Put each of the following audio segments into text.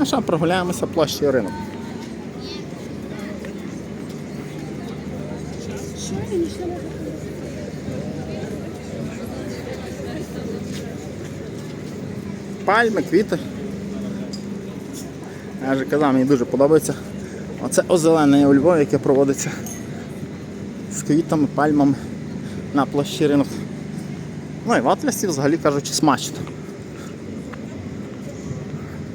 А ще прогуляємося площею ринок. Пальми, квіти. Я вже казав, мені дуже подобається. Оце озеленення у Львові, яке проводиться з квітами, пальмами на площі ринок. Ну і в Атласі, взагалі кажучи, смачно.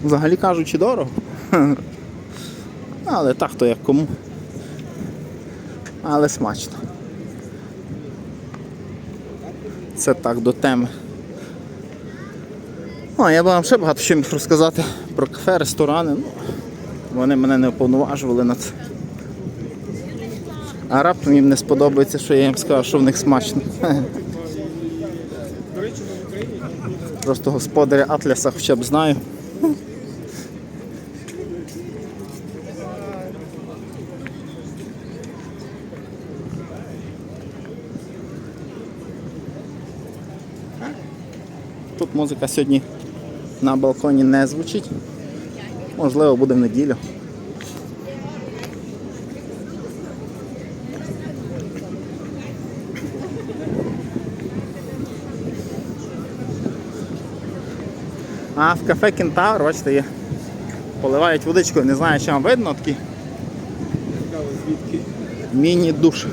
Взагалі кажучи, дорого. Але так то як кому. Але смачно. Це так до теми. Ну, я б вам ще багато що міг розказати про кафе, ресторани. Ну, вони мене не уповноважували на це. А раптом їм не сподобається, що я їм скажу, що в них смачно. Просто господаря Атляса хоча б знаю. Тут музика сьогодні на балконі не звучить. Можливо, буде в неділю. А в кафе Кентавр, бачите, є. Поливають водичкою, не знаю, чи вам видно звідки? міні-душ.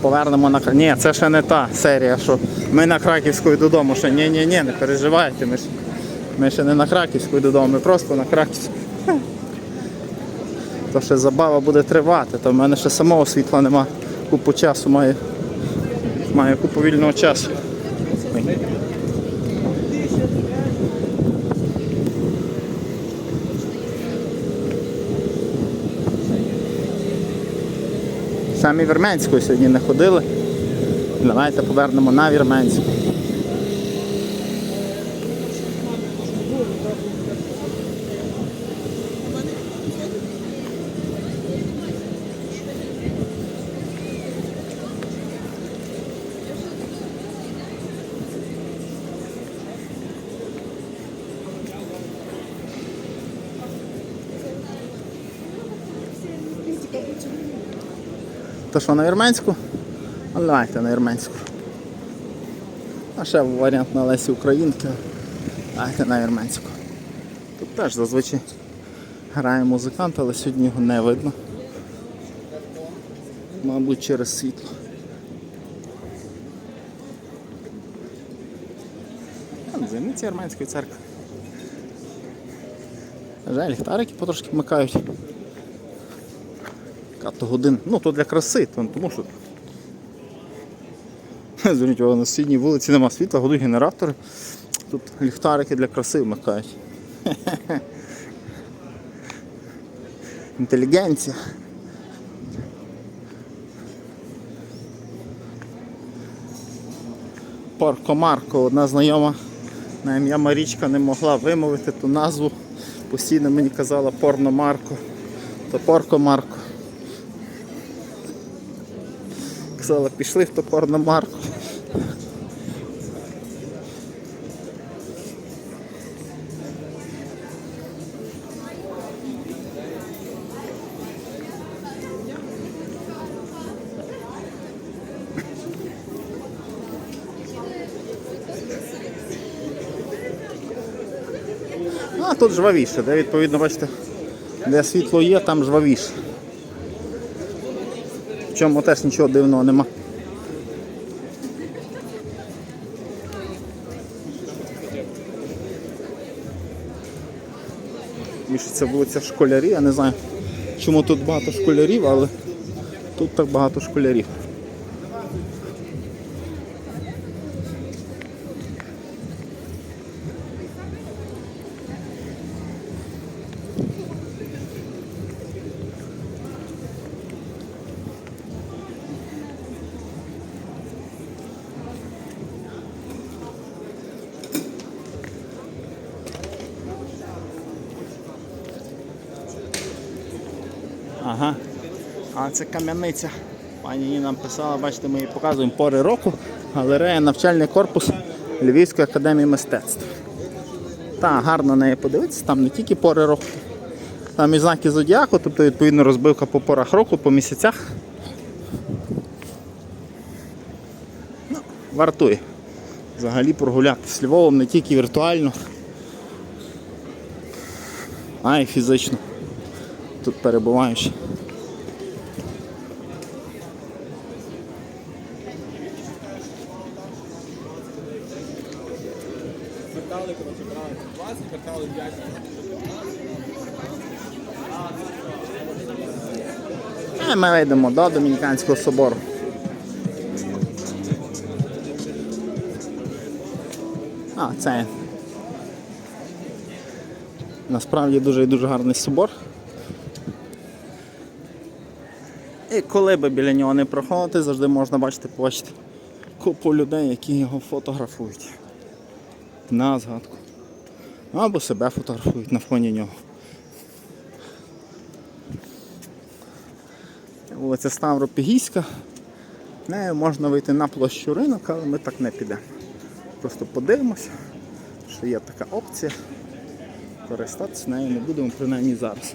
Повернемо на Ні, це ще не та серія, що ми на Краківську додому. Ще ні, ні, ні, не переживайте. Ми, ж, ми ще не на Краківську додому, ми просто на Краківську. То ще забава буде тривати, то в мене ще самого світла нема. Купу часу має. Має купу вільного часу. Самі Вірменською сьогодні не ходили. Давайте повернемо на Вірменську. То що на вірменську? Ну, давайте на вірменську. А ще варіант на Лесі Українки. Давайте на вірменську. Тут теж зазвичай грає музикант, але сьогодні його не видно. Мабуть, через світло. Там Зимниці Арменської церкви. Жаль, ліхтарики потрошки вмикають. Яка то годин. Ну, то для краси, тому що. Зверніть на сусідній вулиці нема світла, годують генератори. Тут ліхтарики для краси вмикають. Інтелігенція. Порко Марко, одна знайома на ім'я Марічка не могла вимовити ту назву. Постійно мені казала Порно Марко. То Порко Марко. Казала, пішли в то Порно Ну, а тут жвавіше, де відповідно, бачите, де світло є, там жвавіше. Чому теж нічого дивного нема. Це вулиця школярі, я не знаю, чому тут багато школярів, але тут так багато школярів. Ага. А це кам'яниця. Пані нам писала, бачите, ми їй показуємо пори року. Галерея, навчальний корпус Львівської академії мистецтв. Так, гарно на неї подивитися, там не тільки пори року, там і знаки зодіаку, тобто відповідно розбивка по порах року, по місяцях. Ну, вартує. Взагалі прогулятися Львовом не тільки віртуально, а й фізично. Тут перебуваючи. Квартали, коротше, брали 20, квартали 5. І Е, ми вийдемо до Домініканського собору. А, це насправді дуже і дуже гарний собор. І коли би біля нього не проходити, завжди можна бачити, побачити купу людей, які його фотографують. На згадку. Або себе фотографують на фоні нього. Вулиця Ставропігійська. Нею можна вийти на площу ринок, але ми так не підемо. Просто подивимося, що є така опція. Користатися нею не будемо принаймні зараз.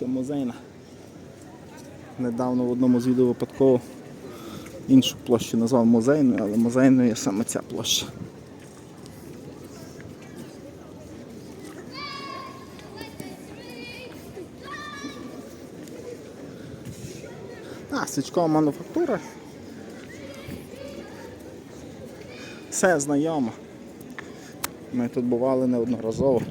Площа музейна. Недавно в одному з відео випадково іншу площу назвав музейною, але музейною є саме ця площа. А, свічкова мануфактура. Все знайомо. Ми тут бували неодноразово.